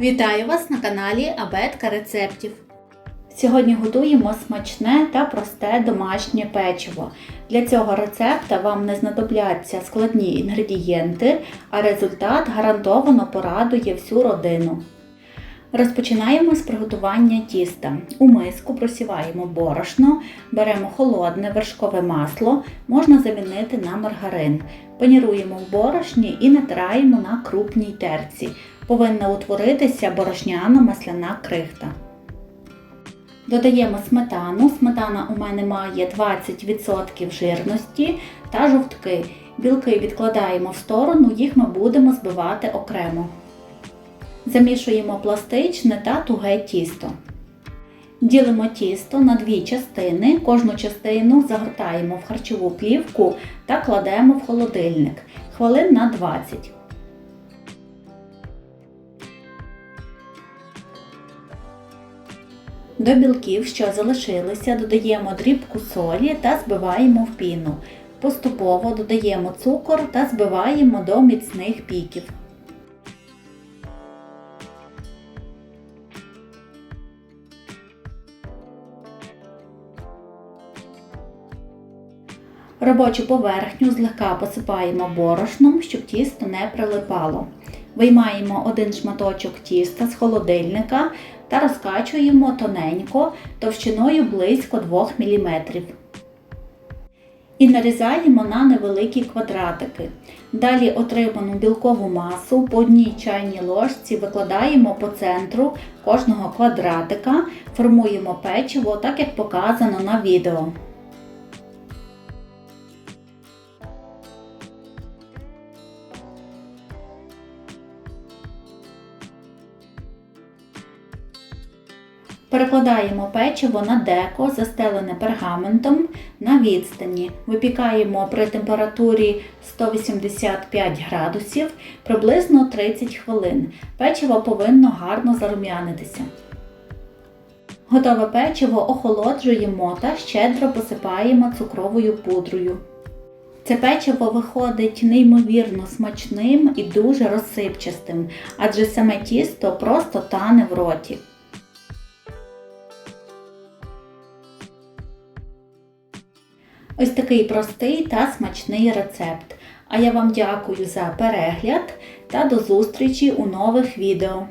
Вітаю вас на каналі Абетка рецептів. Сьогодні готуємо смачне та просте домашнє печиво. Для цього рецепта вам не знадобляться складні інгредієнти, а результат гарантовано порадує всю родину. Розпочинаємо з приготування тіста. У миску просіваємо борошно, беремо холодне вершкове масло, можна замінити на маргарин. Паніруємо в борошні і натираємо на крупній терці. Повинна утворитися борошняно-масляна крихта. Додаємо сметану. Сметана у мене має 20% жирності та жовтки. Білки відкладаємо в сторону, їх ми будемо збивати окремо. Замішуємо пластичне та туге тісто. Ділимо тісто на дві частини. Кожну частину загортаємо в харчову плівку та кладемо в холодильник хвилин на 20. До білків, що залишилися, додаємо дрібку солі та збиваємо в піну. Поступово додаємо цукор та збиваємо до міцних піків. Робочу поверхню злегка посипаємо борошном, щоб тісто не прилипало. Виймаємо один шматочок тіста з холодильника та розкачуємо тоненько товщиною близько 2 мм. І нарізаємо на невеликі квадратики. Далі отриману білкову масу по одній чайній ложці викладаємо по центру кожного квадратика, формуємо печиво, так як показано на відео. Перекладаємо печиво на деко, застелене пергаментом на відстані. Випікаємо при температурі 185 градусів приблизно 30 хвилин. Печиво повинно гарно зарум'янитися. Готове печиво охолоджуємо та щедро посипаємо цукровою пудрою. Це печиво виходить неймовірно смачним і дуже розсипчастим, адже саме тісто просто тане в роті. Ось такий простий та смачний рецепт. А я вам дякую за перегляд та до зустрічі у нових відео.